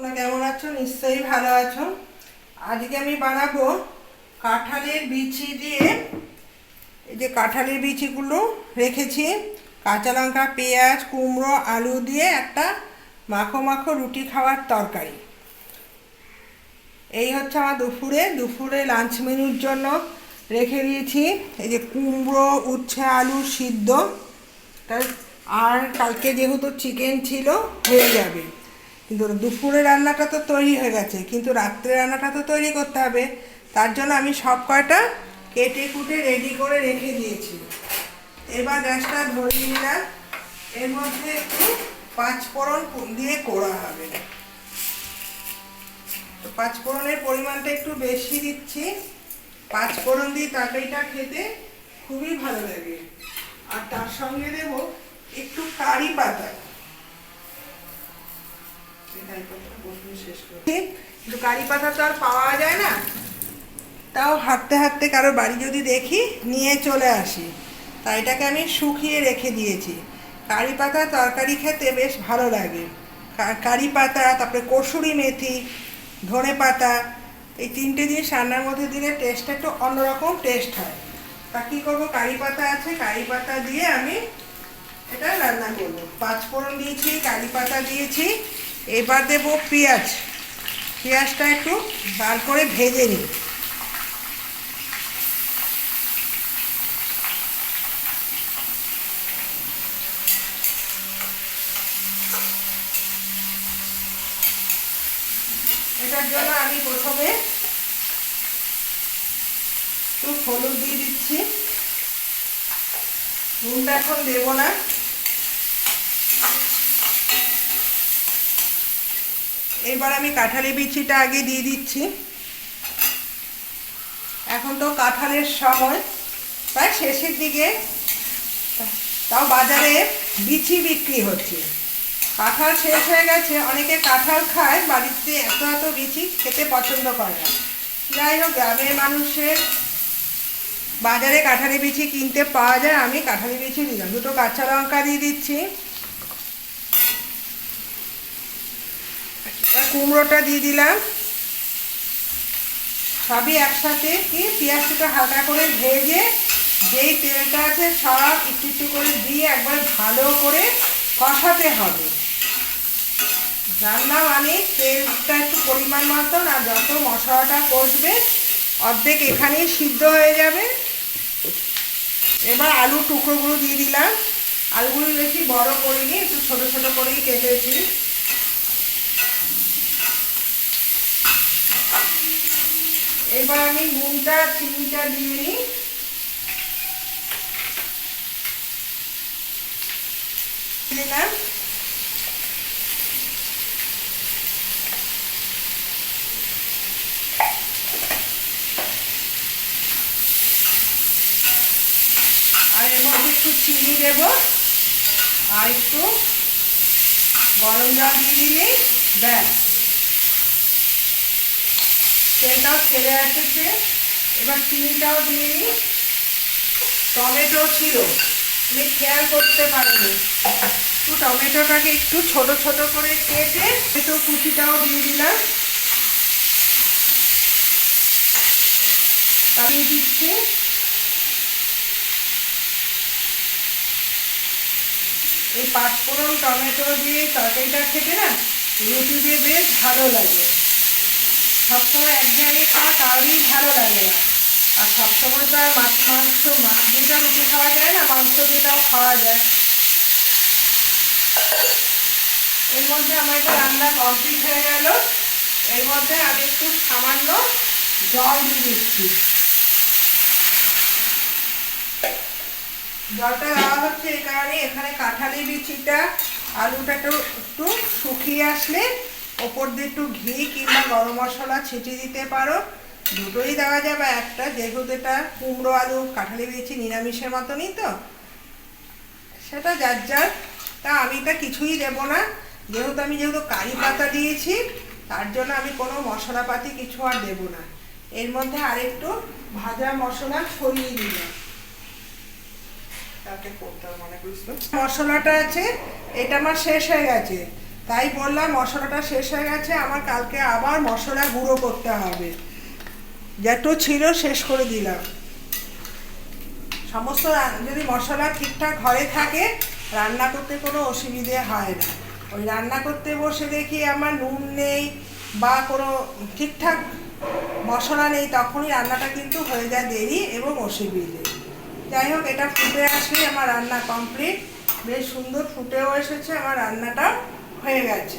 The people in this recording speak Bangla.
তোমরা কেমন আছো? নিশ্চয়ই ভালো আছো। আজকে আমি বানাবো কাঁঠালের বিচি দিয়ে, এই যে কাঁঠালের বিচিগুলো রেখেছি। কাঁচা লঙ্কা, পেঁয়াজ, কুমড়ো, আলু দিয়ে একটা মাখো মাখো রুটি খাওয়ার তরকারি। এই হচ্ছে আমার দুপুরে। দুপুরে লাঞ্চ মেনুর জন্য রেখে দিয়েছি। এই যে কুমড়ো, উচ্ছে, আলু সিদ্ধ। তার- আর কালকে যেহেতু চিকেন ছিল, হয়ে যাবে। কিন্তু দুপুরে রান্নাটা তো তৈরি হয়ে গেছে, কিন্তু রাত্রে রান্নাটা তো তৈরি করতে হবে। তার জন্য আমি সব কয়টা কেটে কুটে রেডি করে রেখে দিয়েছি। এবার গ্যাসটা ধরিয়ে নিলাম। এর মধ্যে একটু পাঁচ ফোড়ন দিয়ে করা হবে। তো পাঁচ ফোড়নের পরিমাণটা একটু বেশি দিচ্ছি। পাঁচ ফোড়ন দিয়ে তরকারিটা খেতে খুবই ভালো লাগে। আর তার সঙ্গে দেব একটু কারি পাতা। কিন্তু কারি পাতা তো আর পাওয়া যায় না। তাও হাঁটতে হাঁটতে কারও বাড়ি যদি দেখি, নিয়ে চলে আসি। তাই এটাকে আমি শুকিয়ে রেখে দিয়েছি। কারি পাতা তরকারি খেতে বেশ ভালো লাগে। কারি পাতা, তারপরে কসুরি মেথি, ধনে পাতা, এই তিনটে জিনিস রান্নার মধ্যে দিলে টেস্টটা একটু অন্যরকম টেস্ট হয়। তা কী করব? কারি পাতা আছে, কারি পাতা দিয়ে আমি এটা রান্না করব। পাঁচ ফোড়ন দিয়েছি, কারি পাতা দিয়েছি এবার দেব পেঁয়াজ। পেঁয়াজটা একটু বার করে ভেজে নিই। এটার জন্য আমি প্রথমে একটু হলুদ দিয়ে দিচ্ছি। নুনটা এখন দেবো না। এবার আমি কাঁঠালি বিচিটা আগে দিয়ে দিচ্ছি। এখন তো কাঁঠালের সময়। প্রায় শেষের দিকে। তাও বাজারে বিচি বিক্রি হচ্ছে। কাঁঠাল শেষ হয়ে গেছে। অনেকে কাঁঠাল খায়, বাড়িতে এত এত বিচি খেতে পছন্দ করে না। যাই হোক, গ্রামের মানুষের বাজারে কাঁঠালি বিচি কিনতে পাওয়া যায়। আমি কাঁঠালি বিচি দিলাম দুটো কাঁচা লঙ্কা দিয়ে দিচ্ছি। কুমড়োটা দিয়ে দিলাম। সবই একসাথে কি পেঁয়াজটা হালকা করে ভেজে যেই তেলটা আছে সব একটু একটু করে দিয়ে একবার ভালো করে কষাতে হবে। রান্না মানে তেলটা একটু পরিমাণ মতন আর যত মশলাটা কষবে অর্ধেক এখানেই সিদ্ধ হয়ে যাবে। এবার আলু টুকরোগুলো দিয়ে দিলাম। আলুগুলো বেশি বড় করিনি, একটু ছোটো ছোটো করেই কেটেছি। এবার আমি নুনটা, চিনিটা দিয়ে নিই। আর এর মধ্যে একটু চিনি দেব। আর একটু গরম জল দিয়ে দিলেই ব্যাস। তেলটাও ছেড়ে এসেছে। এবার চিনিটাও দিয়ে নিই টমেটো ছিল। আমি খেয়াল করতে পারিনি একটু টমেটোটাকে একটু ছোট ছোট করে কেটে টমেটো কুচিটাও দিয়ে দিলাম। দিয়ে দিচ্ছি। এই পাঁচফোড়ন টমেটো দিয়ে তরকারিটা খেতে না রুটি দিয়ে বেশ ভালো লাগে। সবসময় একঘেয়েমি খাওয়া কারোরই ভালো লাগে না। আর সবসময় তো আর মাছ, মাংস, মাছ দিয়ে রুটি খাওয়া যায় না, মাংস দিয়েটাও খাওয়া যায়। এর মধ্যে আমার এটা রান্না কমপ্লিট হয়ে গেল। এর মধ্যে আমি একটু সামান্য জল দিয়ে দিচ্ছি। জলটা দেওয়া হচ্ছে এই কারণে এখানে কাঁঠালি বিচিটা, আলুটা একটু একটু শুকিয়ে আসলে ওপর দিয়ে একটু ঘি কিংবা গরম মশলা ছিটিয়ে দিতে পারো। দুটোই দেওয়া যাবে, একটা যেহেতু এটা কুমড়ো আলু কাঁঠালি দিয়েছি নিরামিষের মতনই তো। সেটা যার যার, তা আমি তা কিছুই দেব না। যেহেতু আমি যেহেতু কারি পাতা দিয়েছি, তার জন্য আমি কোনো মশলাপাতি কিছু আর দেব না। এর মধ্যে আরেকটু ভাজা মশলা ছড়িয়ে দিলাম। তাতে করতে হবে, মনে তো। মশলাটা আছে, এটা আমার শেষ হয়ে গেছে। তাই বললাম, মশলাটা শেষ হয়ে গেছে, আমার কালকে আবার মশলা গুঁড়ো করতে হবে। যেটু ছিল শেষ করে দিলাম। সমস্ত যদি মশলা ঠিকঠাক ঘরে থাকে, রান্না করতে কোনো অসুবিধে হয় না। ওই রান্না করতে বসে দেখি আমার নুন নেই বা কোনো ঠিকঠাক মশলা নেই, তখনই রান্নাটা কিন্তু হয়ে যায় দেরি এবং অসুবিধে। যাই হোক, এটা ফুটে আসলে আমার রান্না কমপ্লিট। বেশ সুন্দর ফুটেও এসেছে আমার রান্নাটা। হয়ে গেছে